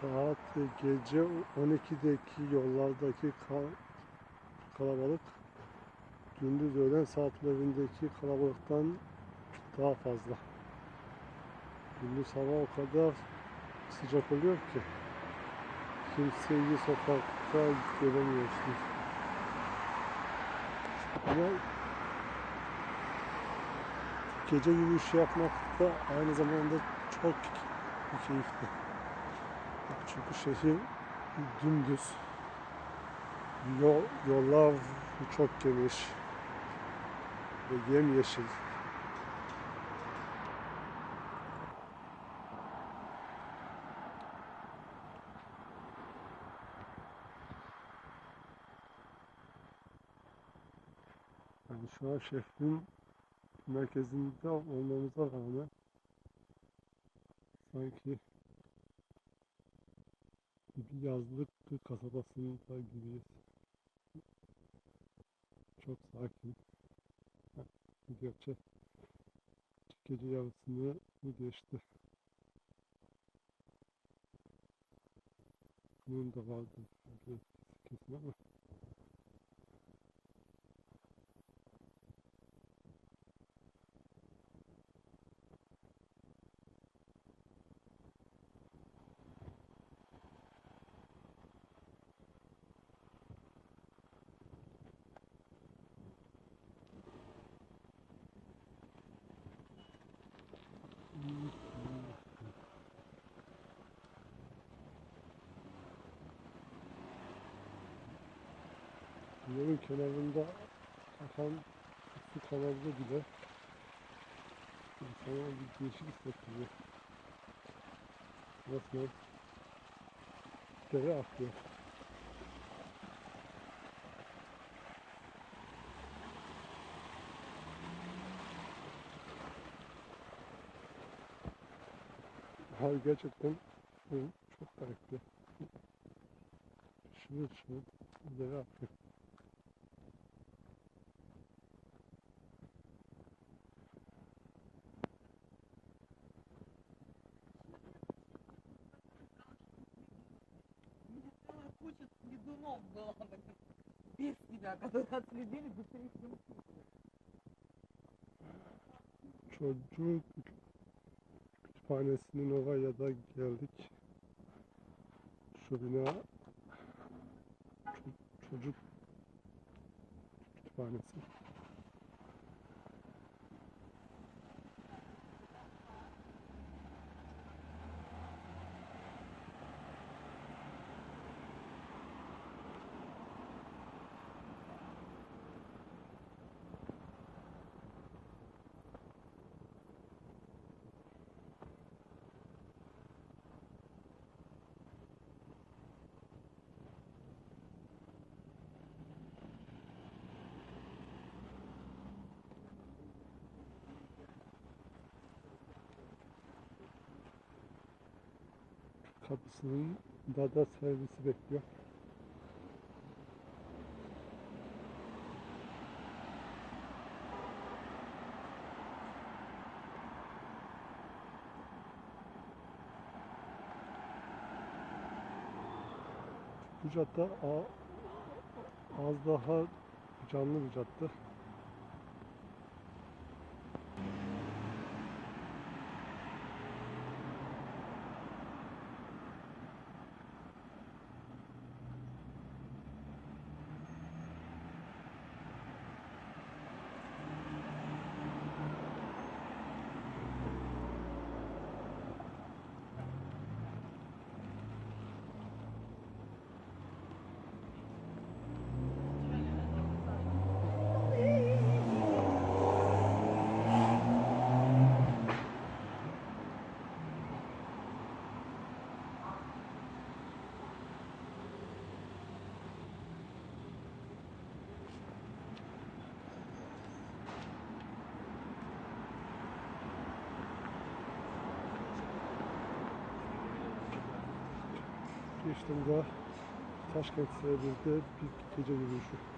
Saat gece 12'deki yollardaki ka- kalabalık gündüz öğlen saatlerindeki kalabalıktan daha fazla. Gündüz hava o kadar sıcak oluyor ki kimseyi sokakta göremiyorsun. Ama gece yürüyüş yapmak da aynı zamanda çok keyifli. Çünkü şehir dümdüz. Yol, yollar çok geniş ve yemyeşil. Yani şu an şehrin merkezinde olmamıza rağmen sanki yazlık bir kasabasında gibiyiz. Çok sakin. Gerçi gece yarısını geçti. Bunun da vardı kesin ama yolun kenarında akan su kanalı bile insana bir değişik hissettiriyor. Resmen dere akıyor. Hayır gerçekten çok garipti. Şunu şunu dere akıyor. Bulamadım. Biz bir dakika dolayısıyla değil mi? Bu? Çocuk kütüphanesinin oraya da geldik. Şu bina çocuk kütüphanesi. Kapısının da servisi bekliyor. Bu cadde az daha canlı bir cadde. Geçtim de Taşkent Seyir'de bir gece yürüyüşü.